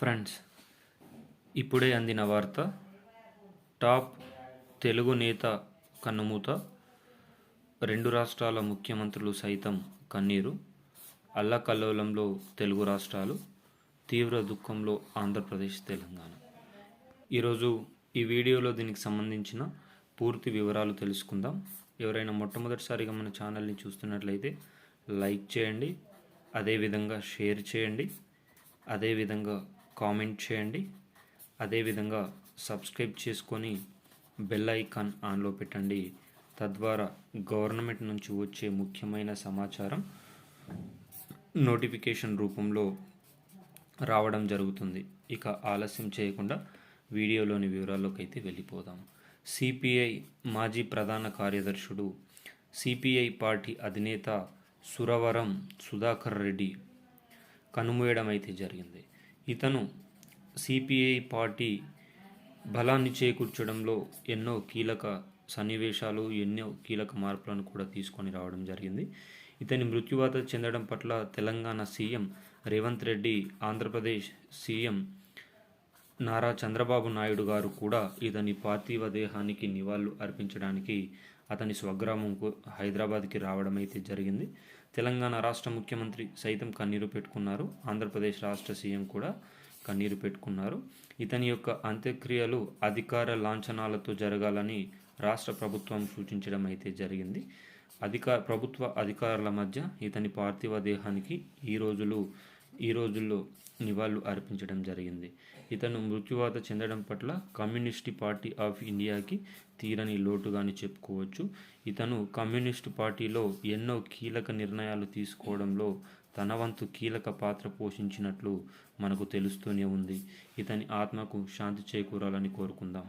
Friends ఇప్పుడే అందిన వార్త టాప్ తెలుగు నేత కన్నుమూత రెండు రాష్ట్రాల ముఖ్యమంత్రులు సైతం కన్నీరు అల్లకల్లోలంలో తెలుగు రాష్ట్రాలు తీవ్ర దుఃఖంలో ఆంధ్రప్రదేశ్ తెలంగాణ. ఈరోజు ఈ వీడియోలో దీనికి సంబంధించిన పూర్తి వివరాలు తెలుసుకుందాం. ఎవరైనా మొట్టమొదటిసారిగా మన ఛానల్ని చూస్తున్నట్లయితే లైక్ చేయండి అదేవిధంగా షేర్ చేయండి అదేవిధంగా కామెంట్ చేయండి. అదేవిధంగా సబ్స్క్రైబ్ చేసుకొని బెల్ ఐకాన్ ఆన్లో పెట్టండి. తద్వారా గవర్నమెంట్ నుంచి వచ్చే ముఖ్యమైన సమాచారం నోటిఫికేషన్ రూపంలో రావడం జరుగుతుంది. ఇక ఆలస్యం చేయకుండా వీడియోలోని వివరాల్లోకి అయితే వెళ్ళిపోదాం. సిపిఐ మాజీ ప్రధాన కార్యదర్శుడు సిపిఐ పార్టీ అధినేత సురవరం సుధాకర్ రెడ్డి కనుమూయడం అయితే జరిగింది. ఇతను సిపిఐ పార్టీ బలాన్ని చేకూర్చడంలో ఎన్నో కీలక సన్నివేశాలు ఎన్నో కీలక మార్పులను కూడా తీసుకొని రావడం జరిగింది. ఇతని మృత్యువాత చెందడం పట్ల తెలంగాణ సీఎం రేవంత్ రెడ్డి ఆంధ్రప్రదేశ్ సీఎం నారా చంద్రబాబు నాయుడు గారు కూడా ఇతని పార్థివ దేహానికి నివాళులు అర్పించడానికి అతని స్వగ్రామంకు హైదరాబాద్కి రావడం అయితే జరిగింది. తెలంగాణ రాష్ట్ర ముఖ్యమంత్రి సైతం కన్నీరు పెట్టుకున్నారు. ఆంధ్రప్రదేశ్ రాష్ట్ర సీఎం కూడా కన్నీరు పెట్టుకున్నారు. ఇతని యొక్క అంత్యక్రియలు అధికార లాంఛనాలతో జరగాలని రాష్ట్ర ప్రభుత్వం సూచించడం అయితే జరిగింది. అధికార ప్రభుత్వ అధికారుల మధ్య ఇతని పార్థివ దేహానికి ఈ రోజులు ఈ రోజుల్లో నివాళులు అర్పించడం జరిగింది. ఇతను మృత్యువాత చెందడం పట్ల కమ్యూనిస్ట్ పార్టీ ఆఫ్ ఇండియాకి తీరని లోటుగాని చెప్పుకోవచ్చు. ఇతను కమ్యూనిస్ట్ పార్టీలో ఎన్నో కీలక నిర్ణయాలు తీసుకోవడంలో తన వంతు కీలక పాత్ర పోషించినట్లు మనకు తెలుస్తూనే ఉంది. ఇతని ఆత్మకు శాంతి చేకూరాలని కోరుకుందాం.